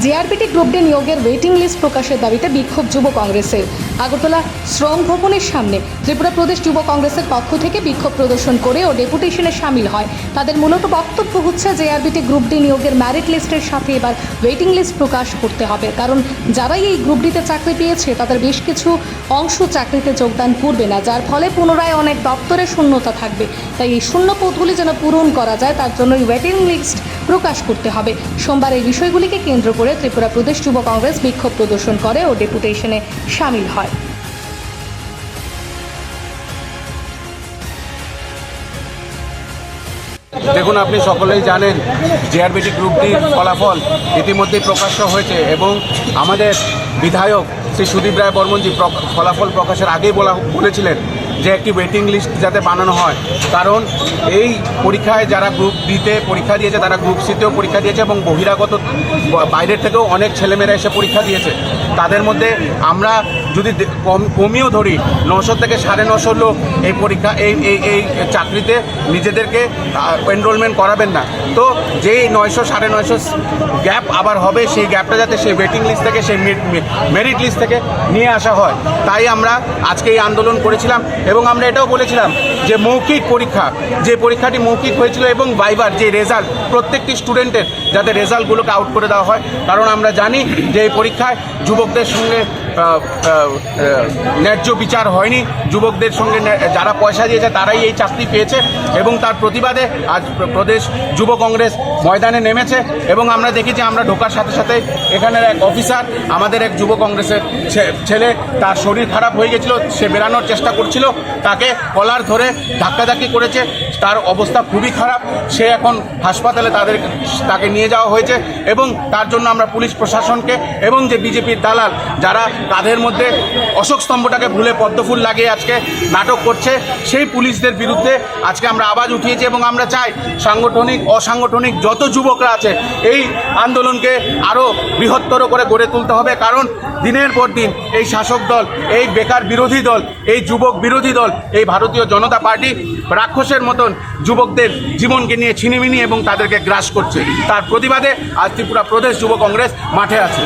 GRPT group D নিয়োগের waiting list প্রকাশের দাবিতে বিক্ষোভ যুব কংগ্রেসের। আগরতলা শ্রম ভবনের সামনে ত্রিপুরা প্রদেশ যুব কংগ্রেসের পক্ষ থেকে বিক্ষোভ প্রদর্শন করে ও ডেপুটেশনে সামিল হয়। তাদের মূলত বক্তব্য হচ্ছে জেআরবিটি গ্রুপ ডি নিয়োগের ম্যারিট লিস্টের সাথে এবার ওয়েটিং লিস্ট প্রকাশ করতে হবে। কারণ যারাই এই গ্রুপ ডিতে চাকরি পেয়েছে, তাদের বেশ কিছু অংশ চাকরিতে যোগদান করবে না, যার ফলে পুনরায় অনেক দপ্তরে শূন্যতা থাকবে। তাই এই শূন্য পদগুলি যেন পূরণ করা যায়, তার জন্য ওয়েটিং লিস্ট প্রকাশ করতে হবে। সোমবার এই বিষয়গুলিকে কেন্দ্র করে ত্রিপুরা প্রদেশ যুব কংগ্রেস বিক্ষোভ প্রদর্শন করে ও ডেপুটেশনে সামিল হয়। দেখুন, আপনি সকলেই জানেন জেআরবিটি গ্রুপটির ফলাফল ইতিমধ্যেই প্রকাশ্য হয়েছে এবং আমাদের বিধায়ক শ্রী সুদীপ রায় বর্মনজি ফলাফল প্রকাশের আগেই বলা বলেছিলেন যে একটি ওয়েটিং লিস্ট যাতে বানানো হয়। কারণ এই পরীক্ষায় যারা গ্রুপ ডিতে পরীক্ষা দিয়েছে, তারা গ্রুপ সিতেও পরীক্ষা দিয়েছে এবং বহিরাগত বাইরের থেকেও অনেক ছেলেমেয়েরা এসে পরীক্ষা দিয়েছে। তাদের মধ্যে আমরা যদি কম, কমিয়েও ধরি, নশো থেকে সাড়ে নশো লোক এই পরীক্ষা, এই এই এই চাকরিতে নিজেদেরকে এনরোলমেন্ট করাবেন না। তো যেই নয়শো সাড়ে নয়শো গ্যাপ আবার হবে, সেই গ্যাপটা যাতে সেই ওয়েটিং লিস্ট থেকে, সেই মেরিট লিস্ট থেকে নিয়ে আসা হয়। তাই আমরা আজকে এই আন্দোলন করেছিলাম এবং আমরা এটাও বলেছিলাম যে মৌখিক পরীক্ষা, যে পরীক্ষাটি মৌখিক হয়েছিল এবং বাইবার যে রেজাল্ট প্রত্যেকটি স্টুডেন্টের যাতে রেজাল্টগুলোকে আউট করে দেওয়া হয়। কারণ আমরা জানি যে এই পরীক্ষায় যুবকদের সঙ্গে ন্যায্য বিচার হয়নি। যুবকদের সঙ্গে যারা পয়সা দিয়েছে, তারাই এই চাকরি পেয়েছে এবং তার প্রতিবাদে আজ প্রদেশ যুব কংগ্রেস ময়দানে নেমেছে এবং আমরা দেখেছি, আমরা ঢোকার সাথে সাথে এখানের এক অফিসার, আমাদের এক যুব কংগ্রেসের ছেলে, তার শরীর খারাপ হয়ে গেছিল, সে বেরানোর চেষ্টা করছিল, তাকে কলার ধরে ধাক্কাধাক্কি করেছে, তার অবস্থা খুবই খারাপ, সে এখন হাসপাতালে তাদের, তাকে নিয়ে যাওয়া হয়েছে এবং তার জন্য আমরা পুলিশ প্রশাসনকে এবং যে বিজেপির দালাল, যারা কাঁধের মধ্যে অশোক স্তম্ভটাকে ভুলে পদ্মফুল লাগিয়ে আজকে নাটক করছে। সেই পুলিশদের বিরুদ্ধে আজকে আমরা আওয়াজ উঠিয়েছি এবং আমরা চাই সাংগঠনিক, অসাংগঠনিক যত যুবকরা আছে এই আন্দোলনকে আরও বৃহত্তর করে গড়ে তুলতে হবে। কারণ দিনের পর দিন এই শাসক দল, এই বেকার বিরোধী দল, এই যুবক বিরোধী দল, এই ভারতীয় জনতা পার্টি রাক্ষসের মতন যুবকদের জীবনকে নিয়ে ছিনিমিনি এবং তাদেরকে গ্রাস করছে। তার প্রতিবাদে আজ ত্রিপুরা প্রদেশ যুব কংগ্রেস মাঠে আছে।